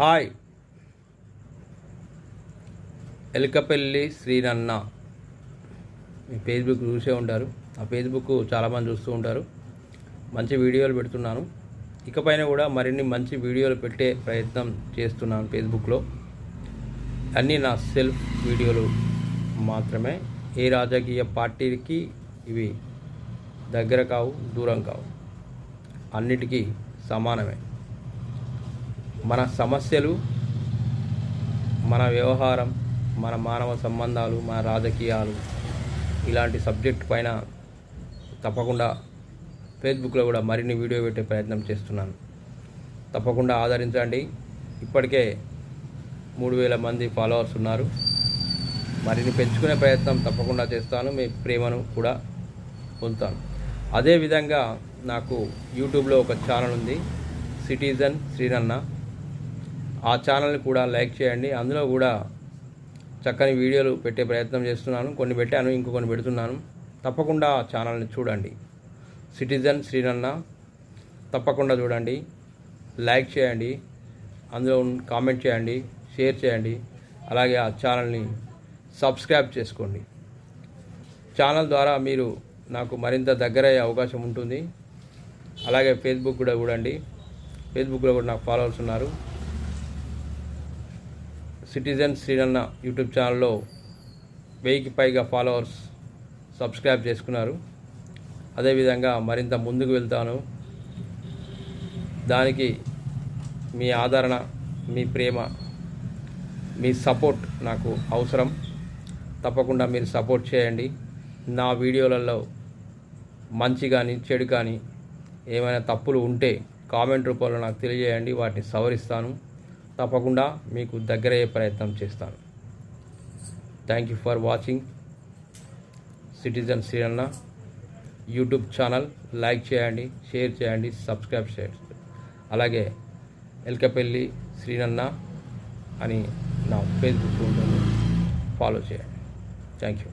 Hi. Elakapalli శ్రీనన్న మీ Facebook చూసే ఉంటారు. ఆ ఫేస్బుక్ చాలామంది చూస్తూ ఉంటారు. మంచి వీడియోలు పెడుతున్నాను. ఇకపైన కూడా మరిన్ని మంచి వీడియోలు పెట్టే ప్రయత్నం చేస్తున్నాను ఫేస్బుక్లో. అన్నీ నా సెల్ఫ్ వీడియోలు మాత్రమే. ఏ రాజకీయ పార్టీకి ఇవి దగ్గర కావు దూరం కావు. అన్నిటికీ సమానమే. మన సమస్యలు మన వ్యవహారం మన మానవ సంబంధాలు మన రాజకీయాలు ఇలాంటి సబ్జెక్ట్ పైన తప్పకుండా ఫేస్బుక్లో కూడా మరిన్ని వీడియో పెట్టే ప్రయత్నం చేస్తున్నాను. తప్పకుండా ఆదరించండి. ఇప్పటికే మూడు వేల మంది ఫాలోవర్స్ ఉన్నారు. మరిన్ని పెంచుకునే ప్రయత్నం తప్పకుండా చేస్తాను. మీ ప్రేమను కూడా పొందుతాను. అదేవిధంగా నాకు యూట్యూబ్లో ఒక ఛానల్ ఉంది. సిటిజన్ శ్రీనన్న ఆ ఛానల్ని కూడా లైక్ చేయండి. అందులో కూడా చక్కని వీడియోలు పెట్టే ప్రయత్నం చేస్తున్నాను. కొన్ని పెట్టాను ఇంకొన్ని పెడుతున్నాను. తప్పకుండా ఆ ఛానల్ని చూడండి. సిటిజన్ శ్రీనన్న తప్పకుండా చూడండి. లైక్ చేయండి. అందులో కామెంట్ చేయండి షేర్ చేయండి. అలాగే ఆ ఛానల్ని సబ్స్క్రైబ్ చేసుకోండి. ఛానల్ ద్వారా మీరు నాకు మరింత దగ్గరయ్యే అవకాశం ఉంటుంది. అలాగే ఫేస్బుక్ కూడా చూడండి. ఫేస్బుక్లో కూడా నాకు ఫాలోవర్స్ ఉన్నారు. సిటిజన్ శ్రీనన్న యూట్యూబ్ ఛానల్లో వెయ్యికి పైగా ఫాలోవర్స్ సబ్స్క్రైబ్ చేసుకున్నారు. అదేవిధంగా మరింత ముందుకు వెళ్తాను. దానికి మీ ఆదరణ మీ ప్రేమ మీ సపోర్ట్ నాకు అవసరం. తప్పకుండా మీరు సపోర్ట్ చేయండి. నా వీడియోలలో మంచి కానీ చెడు కానీ ఏమైనా తప్పులు ఉంటే కామెంట్ రూపంలో నాకు తెలియజేయండి. వాటిని సవరిస్తాను. తప్పకుండా మీకు దగ్గరయ్యే ప్రయత్నం చేస్తాను. Thank you for watching citizen Sriranna YouTube channel like చేయండి షేర్ చేయండి సబ్స్క్రైబ్ చేయండి. అలాగే ఎల్కపల్లి శ్రీనన్న అని నా ఫేస్బుక్ ఉంటుంది ఫాలో చేయండి. Thank you